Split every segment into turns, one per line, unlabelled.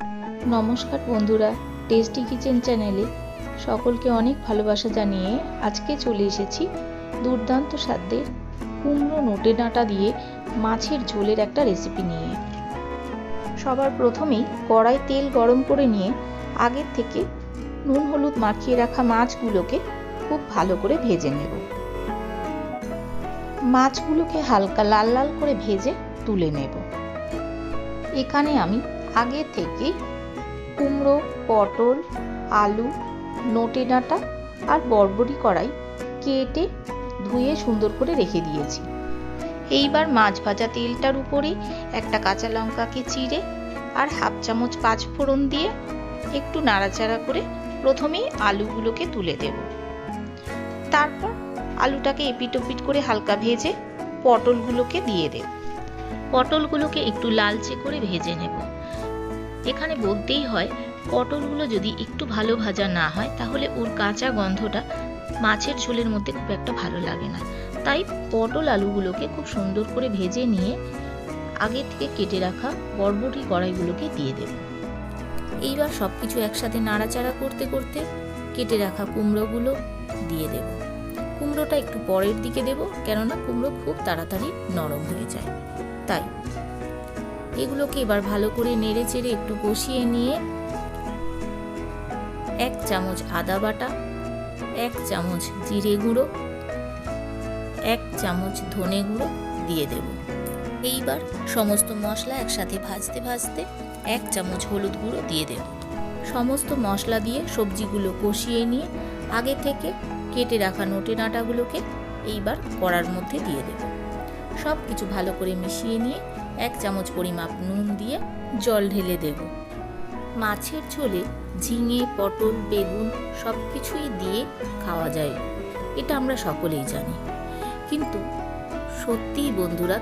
নমস্কার বন্ধুরা tasty kitchen চ্যানেলে সকলকে অনেক ভালোবাসা জানিয়ে আজকে চলে এসেছি দুর্দান্ত স্বাদের কুমড়ো নোটে ডাঁটা দিয়ে মাছের ঝোলের একটা রেসিপি নিয়ে। সবার প্রথমেই কড়াই তেল গরম করে নিয়ে আগের থেকে নুন হলুদ মাখিয়ে রাখা মাছগুলোকে খুব ভালো করে ভেজে নেব। মাছগুলোকে হালকা লাল লাল করে ভেজে তুলে নেব। এখানে আমি আগে থেকে কুমড়ো, পটল, আলু, নটে ডাঁটা আর বরবটি কড়াই কেটে ধুয়ে সুন্দর করে রেখে দিয়েছি। এইবার মাছ ভাজা তেলটার উপরে একটা কাঁচা লঙ্কাকে চিড়ে আর হাফ চামচ পাঁচ ফোড়ন দিয়ে একটু নাড়াচাড়া করে প্রথমেই আলুগুলোকে তুলে দেব। তারপর আলুটাকে এপিট ওপিট করে হালকা ভেজে পটলগুলোকে দিয়ে দেব। পটলগুলোকে একটু লালচে করে ভেজে নেব। এখানে বলতেই হয়, পটলগুলো যদি একটু ভালো ভাজা না হয়, তাহলে ওর কাঁচা গন্ধটা মাছের ঝোলের মধ্যে খুব একটা ভালো লাগে না। তাই পটল আলুগুলোকে খুব সুন্দর করে ভেজে নিয়ে আগে থেকে কেটে রাখা বরবটি কড়াইগুলোকে দিয়ে দেব। এইবার সব কিছু একসাথে নাড়াচাড়া করতে করতে কেটে রাখা কুমড়োগুলো দিয়ে দেব। কুমড়োটা একটু পরের দিকে দেব, কেননা কুমড়ো খুব তাড়াতাড়ি নরম হয়ে যায়। তাই। এগুলোকে এবার ভালো করে নেড়ে চেড়ে একটু কষিয়ে নিয়ে এক চামচ আদা বাটা, এক চামচ জিরে গুঁড়ো, এক চামচ ধনে গুঁড়ো দিয়ে দেব। এইবার সমস্ত মশলা একসাথে ভাজতে ভাজতে এক চামচ হলুদ গুঁড়ো দিয়ে দেব। সমস্ত মশলা দিয়ে সবজিগুলো কষিয়ে নিয়ে আগে থেকে কেটে রাখা নোটে ডাঁটাগুলোকে এইবার কড়ার মধ্যে দিয়ে দেব। সব কিছু ভালো করে মিশিয়ে নিয়ে এক চামচ পরিমাপ নুন দিয়ে জল ঢেলে দেব। মাছের ঝোলে ঝিঙে, পটল, বেগুন সব কিছুই দিয়ে খাওয়া যায়, এটা আমরা সকলেই জানি। কিন্তু সত্যিই বন্ধুরা,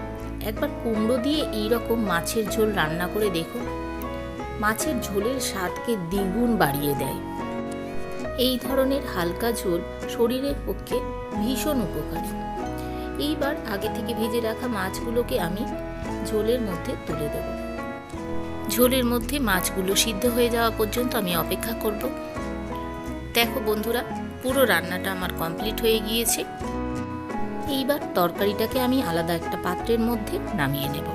একবার কুমড়ো দিয়ে এই রকম মাছের ঝোল রান্না করে দেখুন। মাছের ঝোলের স্বাদকে দ্বিগুণ বাড়িয়ে দেয়। এই ধরনের হালকা ঝোল শরীরের পক্ষে ভীষণ উপকারী। এইবার আগে থেকে ভেজে রাখা মাছগুলোকে আমি ঝোলের মধ্যে তুলে দেব। ঝোলের মধ্যে মাছগুলো সিদ্ধ হয়ে যাওয়া পর্যন্ত আমি অপেক্ষা করব। দেখো বন্ধুরা, পুরো রান্নাটা আমার কমপ্লিট হয়ে গিয়েছে। এইবার তরকারিটাকে আমি আলাদা একটা পাত্রের মধ্যে নামিয়ে নেব।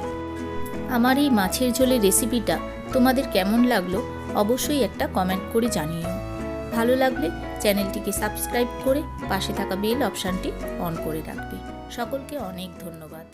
আমার এই মাছের ঝোলের রেসিপিটা তোমাদের কেমন লাগল অবশ্যই একটা কমেন্ট করে জানিও। ভালো লাগলে চ্যানেলটিকে সাবস্ক্রাইব করে পাশে থাকা বেল অপশানটি অন করে রাখবে। সকলকে অনেক ধন্যবাদ।